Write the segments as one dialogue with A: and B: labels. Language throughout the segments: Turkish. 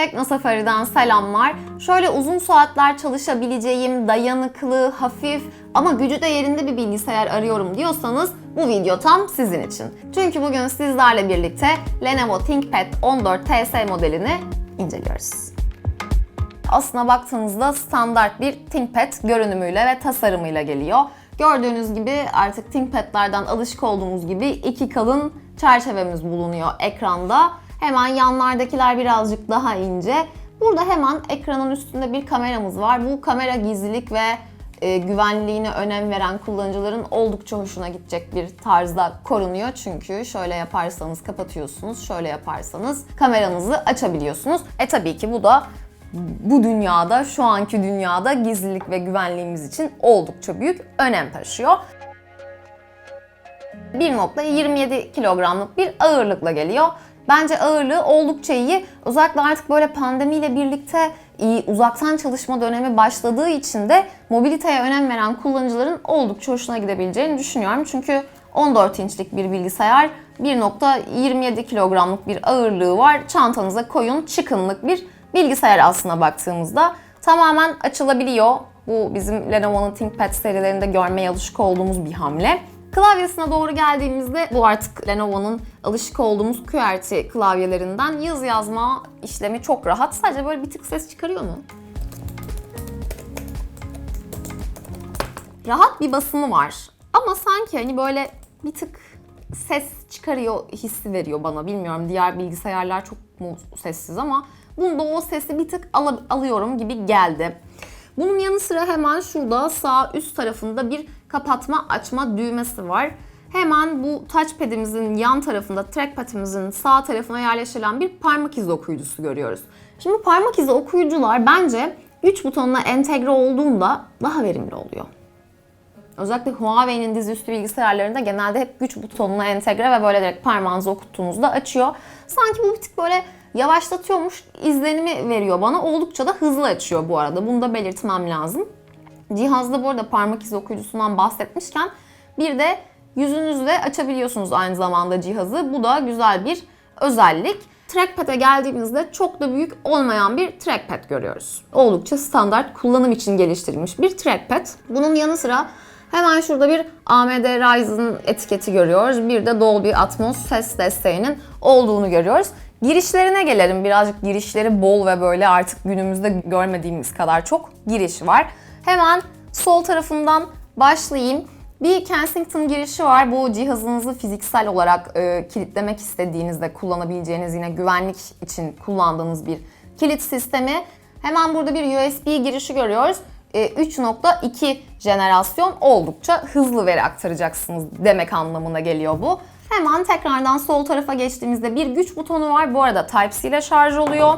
A: Tekno Safari'den selamlar. Şöyle uzun saatler çalışabileceğim, dayanıklı, hafif ama gücü de yerinde bir bilgisayar arıyorum diyorsanız bu video tam sizin için. Çünkü bugün sizlerle birlikte Lenovo ThinkPad 14 TS modelini inceliyoruz. Aslına baktığınızda standart bir ThinkPad görünümüyle ve tasarımıyla geliyor. Gördüğünüz gibi artık ThinkPad'lerden alışık olduğumuz gibi iki kalın çerçevemiz bulunuyor ekranda. Hemen yanlardakiler birazcık daha ince. Burada hemen ekranın üstünde bir kameramız var. Bu kamera gizlilik ve e, güvenliğine önem veren kullanıcıların oldukça hoşuna gidecek bir tarzda korunuyor. Çünkü şöyle yaparsanız kapatıyorsunuz, şöyle yaparsanız kameranızı açabiliyorsunuz. E tabii ki bu da bu dünyada, şu anki dünyada gizlilik ve güvenliğimiz için oldukça büyük önem taşıyor. 1.27 kilogramlık bir ağırlıkla geliyor. Bence ağırlığı oldukça iyi. Özellikle artık böyle pandemiyle birlikte uzaktan çalışma dönemi başladığı için de mobiliteye önem veren kullanıcıların oldukça hoşuna gidebileceğini düşünüyorum. Çünkü 14 inçlik bir bilgisayar 1.27 kilogramlık bir ağırlığı var. Çantanıza koyun çıkınlık bir bilgisayar aslına baktığımızda tamamen açılabiliyor. Bu bizim Lenovo'nun ThinkPad serilerinde görmeye alışık olduğumuz bir hamle. Klavyesine doğru geldiğimizde bu artık Lenovo'nun alışık olduğumuz QWERTY klavyelerinden yazı yazma işlemi çok rahat. Sadece böyle bir tık ses çıkarıyor mu? Rahat bir basımı var. Ama sanki hani böyle bir tık ses çıkarıyor hissi veriyor bana. Bilmiyorum diğer bilgisayarlar çok mu sessiz ama bunda o sesi bir tık al- alıyorum gibi geldi. Bunun yanı sıra hemen şurada sağ üst tarafında bir kapatma açma düğmesi var. Hemen bu touchpad'imizin yan tarafında, trackpad'imizin sağ tarafına yerleştirilen bir parmak izi okuyucusu görüyoruz. Şimdi parmak izi okuyucular bence güç butonuna entegre olduğunda daha verimli oluyor. Özellikle Huawei'nin dizüstü bilgisayarlarında genelde hep güç butonuna entegre ve böyle direkt parmağınızı okuttuğunuzda açıyor. Sanki bu bir tık böyle yavaşlatıyormuş izlenimi veriyor bana. Oldukça da hızlı açıyor bu arada. Bunu da belirtmem lazım. Cihazda bu arada parmak izi okuyucusundan bahsetmişken bir de yüzünüzle açabiliyorsunuz aynı zamanda cihazı. Bu da güzel bir özellik. Trackpad'e geldiğimizde çok da büyük olmayan bir trackpad görüyoruz. Oldukça standart kullanım için geliştirilmiş bir trackpad. Bunun yanı sıra hemen şurada bir AMD Ryzen etiketi görüyoruz. Bir de Dolby Atmos ses desteğinin olduğunu görüyoruz. Girişlerine gelelim. Birazcık girişleri bol ve böyle artık günümüzde görmediğimiz kadar çok giriş var. Hemen sol tarafından başlayayım. Bir Kensington girişi var. Bu cihazınızı fiziksel olarak e, kilitlemek istediğinizde kullanabileceğiniz yine güvenlik için kullandığınız bir kilit sistemi. Hemen burada bir USB girişi görüyoruz. E, 3.2 jenerasyon oldukça hızlı veri aktaracaksınız demek anlamına geliyor bu. Hemen tekrardan sol tarafa geçtiğimizde bir güç butonu var. Bu arada Type-C ile şarj oluyor.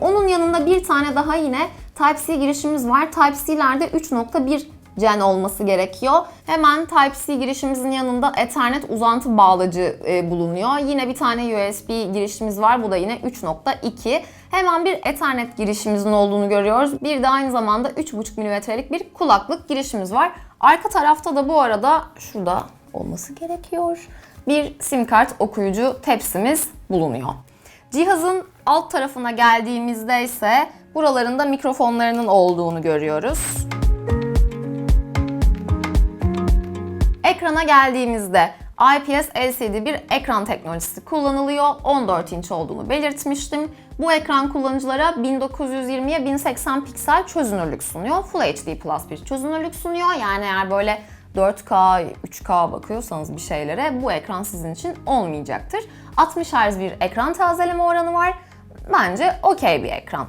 A: Onun yanında bir tane daha yine Type-C girişimiz var. Type-C'lerde 3.1 gen olması gerekiyor. Hemen Type-C girişimizin yanında Ethernet uzantı bağlacı e, bulunuyor. Yine bir tane USB girişimiz var. Bu da yine 3.2. Hemen bir Ethernet girişimizin olduğunu görüyoruz. Bir de aynı zamanda 3.5 mm'lik bir kulaklık girişimiz var. Arka tarafta da bu arada şurada olması gerekiyor. Bir sim kart okuyucu tepsimiz bulunuyor. Cihazın alt tarafına geldiğimizde ise buralarında mikrofonlarının olduğunu görüyoruz. Ekrana geldiğimizde IPS LCD bir ekran teknolojisi kullanılıyor. 14 inç olduğunu belirtmiştim. Bu ekran kullanıcılara 1920'ye 1080 piksel çözünürlük sunuyor. Full HD Plus bir çözünürlük sunuyor. Yani eğer böyle 4K, 3K bakıyorsanız bir şeylere bu ekran sizin için olmayacaktır. 60 Hz bir ekran tazeleme oranı var. Bence okey bir ekran.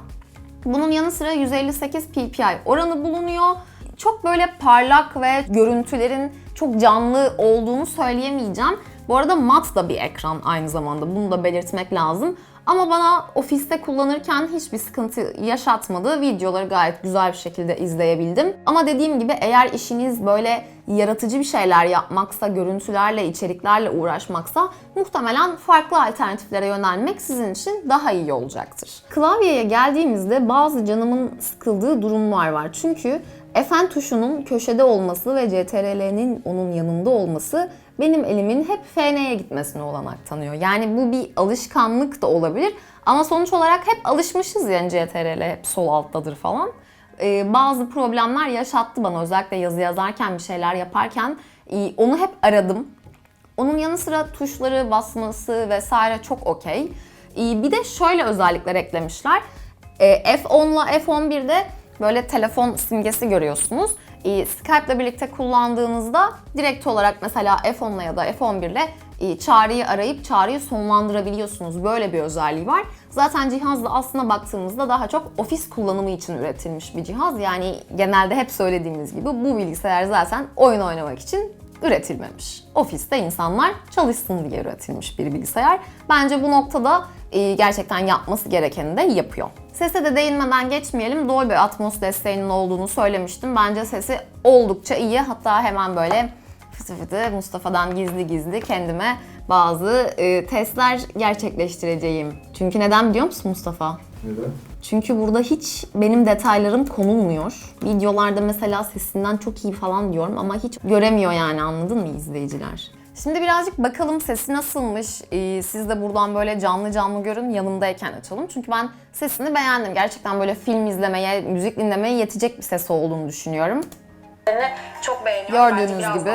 A: Bunun yanı sıra 158 ppi oranı bulunuyor. Çok böyle parlak ve görüntülerin çok canlı olduğunu söyleyemeyeceğim. Bu arada mat da bir ekran aynı zamanda. Bunu da belirtmek lazım. Ama bana ofiste kullanırken hiçbir sıkıntı yaşatmadı. Videoları gayet güzel bir şekilde izleyebildim. Ama dediğim gibi eğer işiniz böyle yaratıcı bir şeyler yapmaksa, görüntülerle, içeriklerle uğraşmaksa muhtemelen farklı alternatiflere yönelmek sizin için daha iyi olacaktır. Klavyeye geldiğimizde bazı canımın sıkıldığı durumlar var. Çünkü Fn tuşunun köşede olması ve CTRL'nin onun yanında olması benim elimin hep FN'ye gitmesine olanak tanıyor. Yani bu bir alışkanlık da olabilir Ama sonuç olarak hep alışmışız yani CTRL hep sol alttadır falan. Ee, bazı problemler yaşattı bana özellikle yazı yazarken bir şeyler yaparken onu hep aradım. Onun yanı sıra tuşları basması vesaire çok okey. Bir de şöyle özellikler eklemişler. Ee, F10 ile F11'de böyle telefon simgesi görüyorsunuz. Ee, Skype ile birlikte kullandığınızda direkt olarak mesela F10 ile ya da F11 ile e, çağrıyı arayıp çağrıyı sonlandırabiliyorsunuz. Böyle bir özelliği var. Zaten cihaz da aslına baktığımızda daha çok ofis kullanımı için üretilmiş bir cihaz. Yani genelde hep söylediğimiz gibi bu bilgisayar zaten oyun oynamak için üretilmemiş. Ofiste insanlar çalışsın diye üretilmiş bir bilgisayar. Bence bu noktada e, gerçekten yapması gerekeni de yapıyor. Sese de değinmeden geçmeyelim. Dolby Atmos desteğinin olduğunu söylemiştim. Bence sesi oldukça iyi. Hatta hemen böyle fıtı fıtı Mustafa'dan gizli gizli kendime bazı e, testler gerçekleştireceğim. Çünkü neden biliyor musun Mustafa?
B: Neden?
A: Çünkü burada hiç benim detaylarım konulmuyor. Videolarda mesela sesinden çok iyi falan diyorum ama hiç göremiyor yani anladın mı izleyiciler? Şimdi birazcık bakalım sesi nasılmış. Ee, siz de buradan böyle canlı canlı görün yanımdayken açalım. Çünkü ben sesini beğendim. Gerçekten böyle film izlemeye, müzik dinlemeye yetecek bir sesi olduğunu düşünüyorum.
C: çok beğeniyorum.
A: Gördüğünüz gibi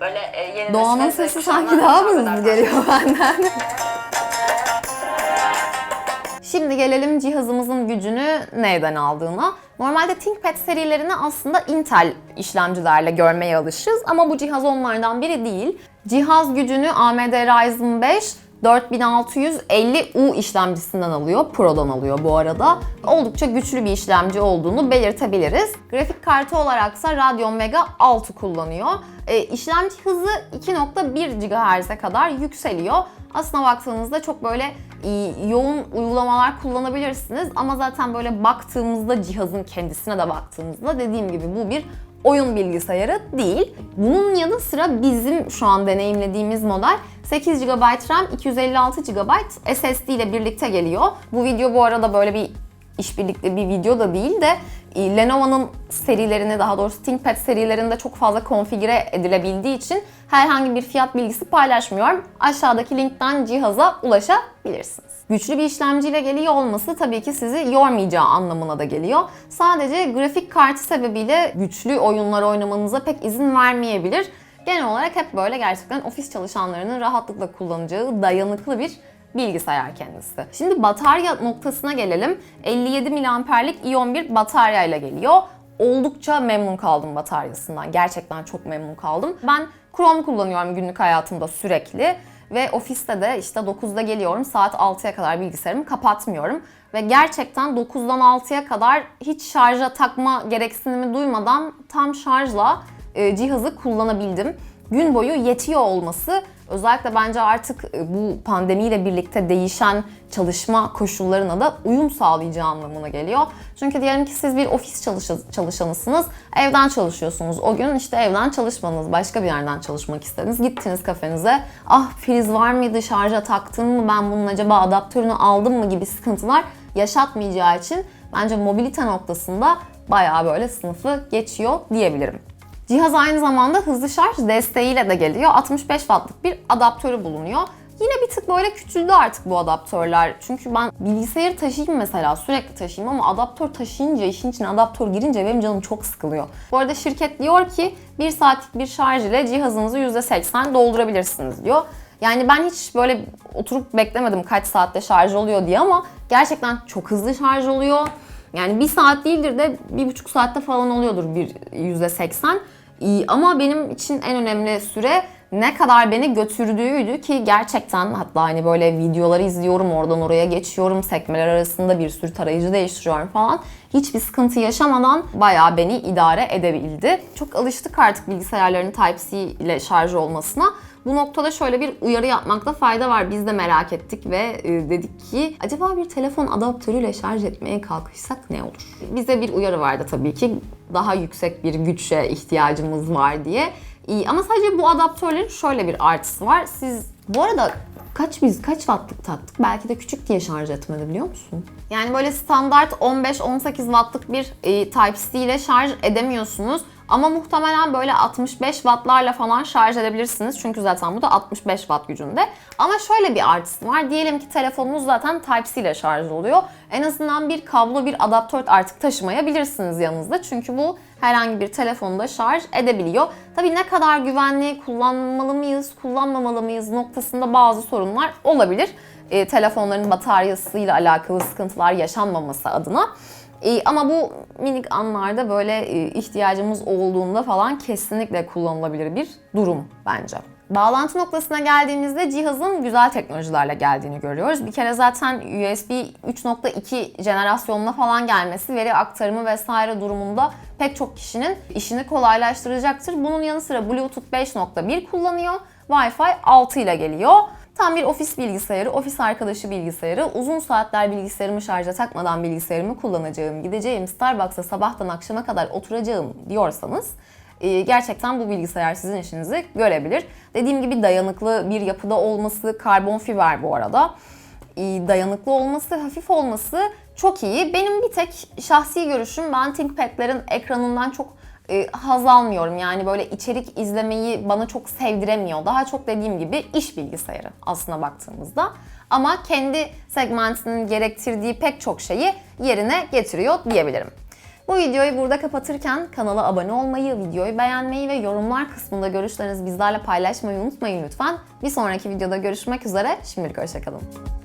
C: böyle e, yeni
A: Doğan'ın sesi sanki daha mı hızlı geliyor benden? Şimdi gelelim cihazımızın gücünü neyden aldığına. Normalde ThinkPad serilerini aslında Intel işlemcilerle görmeye alışız ama bu cihaz onlardan biri değil. Cihaz gücünü AMD Ryzen 5 4650U işlemcisinden alıyor, Pro'dan alıyor bu arada. Oldukça güçlü bir işlemci olduğunu belirtebiliriz. Grafik kartı olaraksa Radeon Vega 6 kullanıyor. E, işlemci hızı 2.1 GHz'e kadar yükseliyor. Aslına baktığınızda çok böyle e, yoğun uygulamalar kullanabilirsiniz ama zaten böyle baktığımızda cihazın kendisine de baktığımızda dediğim gibi bu bir oyun bilgisayarı değil. Bunun yanı sıra bizim şu an deneyimlediğimiz model 8 GB RAM, 256 GB SSD ile birlikte geliyor. Bu video bu arada böyle bir işbirlikli bir video da değil de Lenovo'nun serilerini daha doğrusu ThinkPad serilerinde çok fazla konfigüre edilebildiği için herhangi bir fiyat bilgisi paylaşmıyorum. Aşağıdaki linkten cihaza ulaşabilirsiniz. Güçlü bir işlemciyle geliyor olması tabii ki sizi yormayacağı anlamına da geliyor. Sadece grafik kartı sebebiyle güçlü oyunlar oynamanıza pek izin vermeyebilir. Genel olarak hep böyle gerçekten ofis çalışanlarının rahatlıkla kullanacağı dayanıklı bir bilgisayar kendisi. Şimdi batarya noktasına gelelim. 57 miliamperlik iyon bir batarya ile geliyor. Oldukça memnun kaldım bataryasından. Gerçekten çok memnun kaldım. Ben Chrome kullanıyorum günlük hayatımda sürekli. Ve ofiste de işte 9'da geliyorum saat 6'ya kadar bilgisayarımı kapatmıyorum. Ve gerçekten 9'dan 6'ya kadar hiç şarja takma gereksinimi duymadan tam şarjla e, cihazı kullanabildim. Gün boyu yetiyor olması özellikle bence artık e, bu pandemiyle birlikte değişen çalışma koşullarına da uyum sağlayacağı anlamına geliyor. Çünkü diyelim ki siz bir ofis çalışa- çalışanısınız, evden çalışıyorsunuz. O gün işte evden çalışmanız, başka bir yerden çalışmak istediniz. Gittiniz kafenize, ah priz var mıydı, şarja taktın mı, ben bunun acaba adaptörünü aldım mı gibi sıkıntılar yaşatmayacağı için bence mobilite noktasında bayağı böyle sınıfı geçiyor diyebilirim. Cihaz aynı zamanda hızlı şarj desteğiyle de geliyor. 65 wattlık bir adaptörü bulunuyor. Yine bir tık böyle küçüldü artık bu adaptörler. Çünkü ben bilgisayarı taşıyayım mesela sürekli taşıyayım ama adaptör taşıyınca işin içine adaptör girince benim canım çok sıkılıyor. Bu arada şirket diyor ki 1 saatlik bir şarj ile cihazınızı %80 doldurabilirsiniz diyor. Yani ben hiç böyle oturup beklemedim kaç saatte şarj oluyor diye ama gerçekten çok hızlı şarj oluyor. Yani bir saat değildir de bir buçuk saatte falan oluyordur bir yüzde seksen. Ama benim için en önemli süre ne kadar beni götürdüğüydü ki gerçekten hatta hani böyle videoları izliyorum oradan oraya geçiyorum sekmeler arasında bir sürü tarayıcı değiştiriyorum falan. Hiçbir sıkıntı yaşamadan bayağı beni idare edebildi. Çok alıştık artık bilgisayarların Type-C ile şarj olmasına. Bu noktada şöyle bir uyarı yapmakta fayda var. Biz de merak ettik ve e, dedik ki acaba bir telefon adaptörüyle şarj etmeye kalkışsak ne olur? Bize bir uyarı vardı tabii ki. Daha yüksek bir güçe ihtiyacımız var diye. İyi, ama sadece bu adaptörlerin şöyle bir artısı var. Siz bu arada kaç biz kaç wattlık taktık? Belki de küçük diye şarj etmedi biliyor musun? Yani böyle standart 15-18 wattlık bir e, Type-C ile şarj edemiyorsunuz. Ama muhtemelen böyle 65 wattlarla falan şarj edebilirsiniz. Çünkü zaten bu da 65 watt gücünde. Ama şöyle bir artısı var. Diyelim ki telefonunuz zaten Type-C ile şarj oluyor. En azından bir kablo, bir adaptör artık taşımayabilirsiniz yanınızda. Çünkü bu herhangi bir telefonda şarj edebiliyor. Tabii ne kadar güvenli kullanmalı mıyız, kullanmamalı mıyız noktasında bazı sorunlar olabilir. E, telefonların bataryasıyla alakalı sıkıntılar yaşanmaması adına. E, ama bu minik anlarda böyle e, ihtiyacımız olduğunda falan kesinlikle kullanılabilir bir durum bence. Bağlantı noktasına geldiğimizde cihazın güzel teknolojilerle geldiğini görüyoruz. Bir kere zaten USB 3.2 jenerasyonuna falan gelmesi veri aktarımı vesaire durumunda pek çok kişinin işini kolaylaştıracaktır. Bunun yanı sıra Bluetooth 5.1 kullanıyor. Wi-Fi 6 ile geliyor. Tam bir ofis bilgisayarı, ofis arkadaşı bilgisayarı. Uzun saatler bilgisayarımı şarja takmadan bilgisayarımı kullanacağım, gideceğim Starbucks'a sabahtan akşama kadar oturacağım diyorsanız e, gerçekten bu bilgisayar sizin işinizi görebilir. Dediğim gibi dayanıklı bir yapıda olması, karbon fiber bu arada. E, Dayanıklı olması, hafif olması çok iyi. Benim bir tek şahsi görüşüm ben ThinkPad'lerin ekranından çok e, haz almıyorum. Yani böyle içerik izlemeyi bana çok sevdiremiyor. Daha çok dediğim gibi iş bilgisayarı aslına baktığımızda. Ama kendi segmentinin gerektirdiği pek çok şeyi yerine getiriyor diyebilirim. Bu videoyu burada kapatırken kanala abone olmayı, videoyu beğenmeyi ve yorumlar kısmında görüşlerinizi bizlerle paylaşmayı unutmayın lütfen. Bir sonraki videoda görüşmek üzere. Şimdilik hoşçakalın.